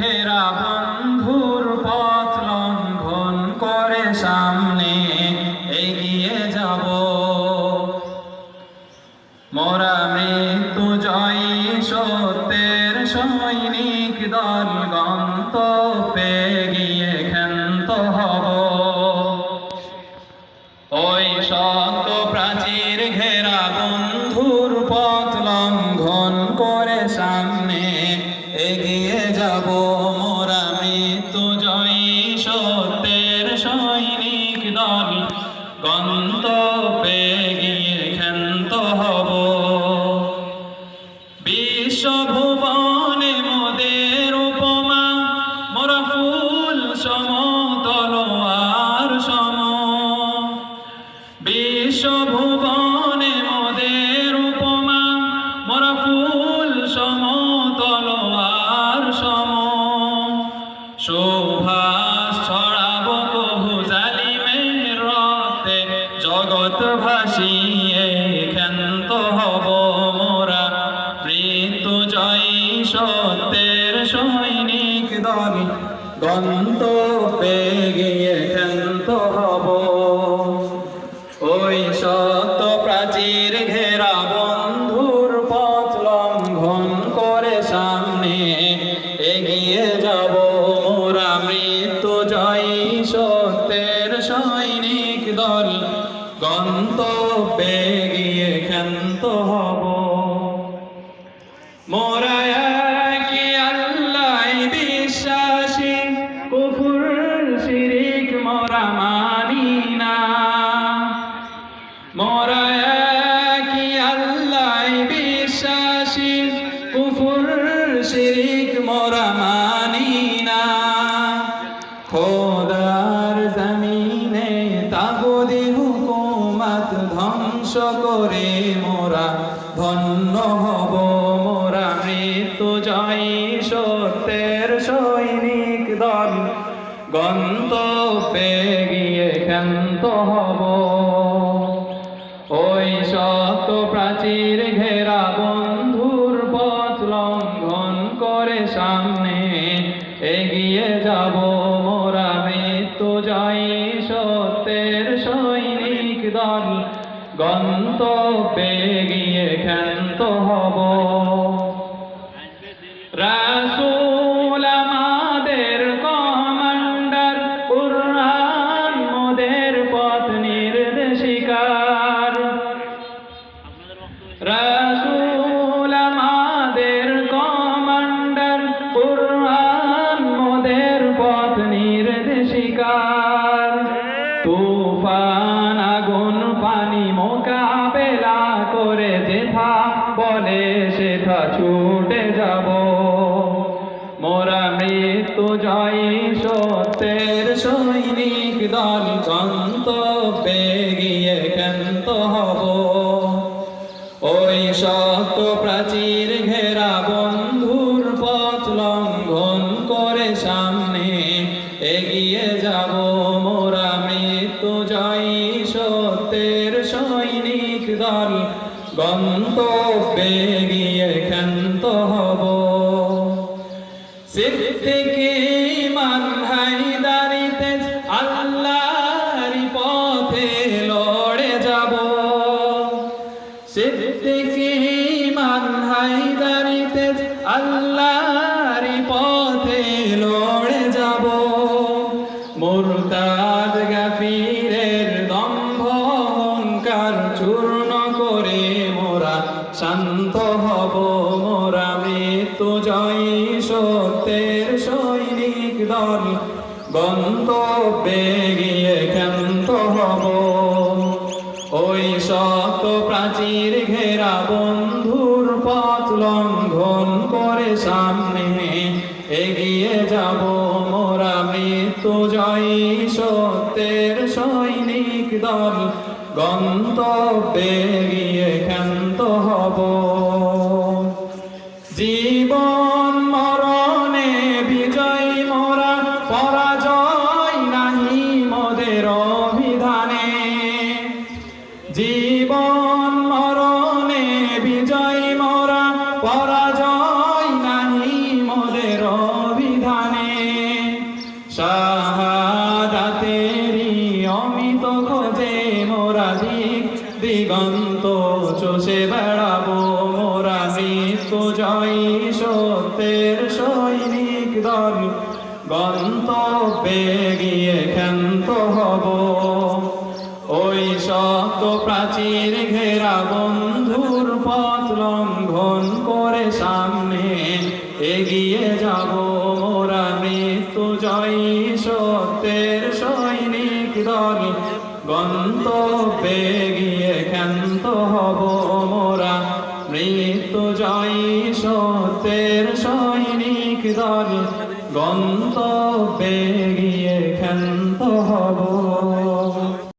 ঘেরা পথ লঙ্ঘন করে সামনে এগিয়ে যাব। মোরা মৃত্যু জয়ী সত্যের সৈনিক দল গিয়ে ক্ষান্ত হব। ওই শত প্রাচীর ঘেরা জয়ী জগৎ ভাসিয়ে ক্ষান্ত হব মোরা। মৃত্যু জয় সত্যের সৈনিক দল। পেয়ে গিয়ে ক্ষান্ত হব। মোরা ক্ষান্ত হব। ওই শত প্রাচীর ঘেরা বন্ধুর পথ লঙ্ঘন করে সামনে এগিয়ে যাব। মোরা মৃত্যু জয়ী সত্যের সৈনিক দল। গন্তব্যে গিয়ে ক্ষান্ত হব। সেথা ছুটে যাব। মোরা মৃত্যু যাই সত্যের সৈনিক দল গন্তব্যে গিয়ে কেন্ত হব। ওই শক্ত গন্তব্যে গিয়ে ক্ষান্ত হব। সিদ্দিকি মান হায়দারিতে আল্লাহর পথে লড়ে যাব। সিদ্দিকি মান হায়দারিতে আল্লাহর গন্তব্যে গিয়ে ক্ষান্ত হব। ওই শত প্রাচীর ঘেরা পথ লঙ্ঘন করে সামনে এগিয়ে যাব। মোরা মৃত্যু জয়ী সত্যের সৈনিক দল, গন্তব্যে গিয়ে ক্ষান্ত হব। দিগন্ত, চষে বেড়াবো মোরা মৃত্যু জয়ী সত্যের সৈনিক দল। গন্তব্যে গিয়ে ক্ষান্ত হব। ওই সত্য প্রাচীর ঘেরা বন্ধুর পথ লঙ্ঘন করে সামনে এগিয়ে যাব। মোরা মৃত্যু জয়ী সত্যের সৈনিক দল। গন্তব্যে মৃত্যু জয়ী সত্যের সৈনিক দল গন্তব্যে